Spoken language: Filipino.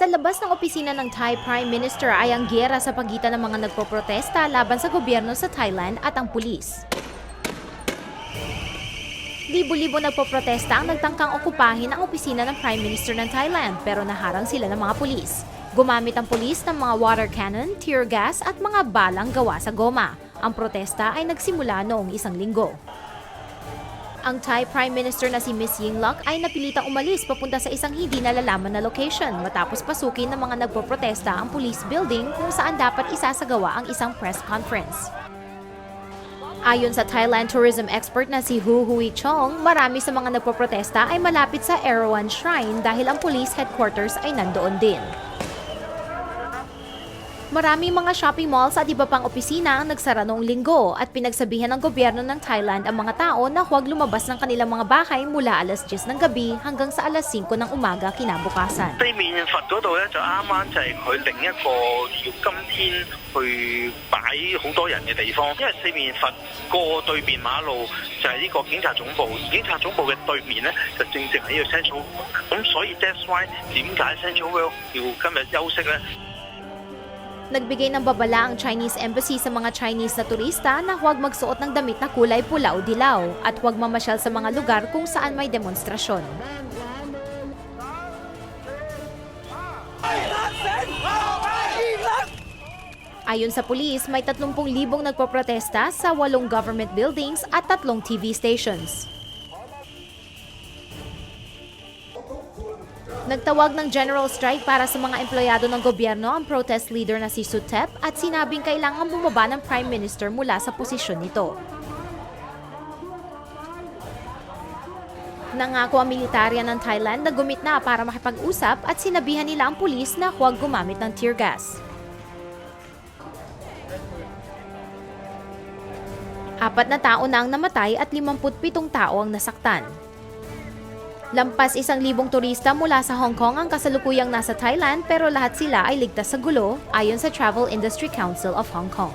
Sa labas ng opisina ng Thai Prime Minister ay ang giyera sa pagitan ng mga nagpoprotesta laban sa gobyerno sa Thailand at ang pulis. Libo-libo nagpoprotesta ang nagtangkang okupahin ang opisina ng Prime Minister ng Thailand pero naharang sila ng mga pulis. Gumamit ang pulis ng mga water cannon, tear gas at mga balang gawa sa goma. Ang protesta ay nagsimula noong isang linggo. Ang Thai Prime Minister na si Miss Yingluck ay napilitang umalis papunta sa isang hindi nalalaman na location matapos pasukin ng mga nagpoprotesta ang police building kung saan dapat isasagawa ang isang press conference. Ayon sa Thailand tourism expert na si Hu Hui Chong, marami sa mga nagpoprotesta ay malapit sa Erawan Shrine dahil ang police headquarters ay nandoon din. Maraming mga shopping malls at iba pang opisina ang nagsara noong linggo at pinagsabihan ng gobyerno ng Thailand ang mga tao na huwag lumabas ng kanilang mga bahay mula alas 10 ng gabi hanggang sa alas 5 ng umaga kinabukasan. 四面佛嗰度咧，就啱啱就系佢另一个要今天去摆好多人嘅地方，因为四面佛过对面马路就系呢个警察总部，警察总部嘅对面咧就正正系呢个 Central World，咁所以 that's why 点解 Central World 要今日休息咧？ Nagbigay ng babala ang Chinese Embassy sa mga Chinese na turista na huwag magsuot ng damit na kulay pula o dilaw at huwag mamasyal sa mga lugar kung saan may demonstrasyon. Ayon sa pulis, may 30,000 nagpoprotesta sa walong government buildings at tatlong TV stations. Nagtawag ng general strike para sa mga empleyado ng gobyerno ang protest leader na si Sutep at sinabing kailangan bumaba ng prime minister mula sa posisyon nito. Nangako ang militarya ng Thailand na gumit na para makipag-usap at sinabihan nila ang pulis na huwag gumamit ng tear gas. Apat na tao na ang namatay at 57 tao ang nasaktan. Lampas isang libong turista mula sa Hong Kong ang kasalukuyang nasa Thailand pero lahat sila ay ligtas sa gulo ayon sa Travel Industry Council of Hong Kong.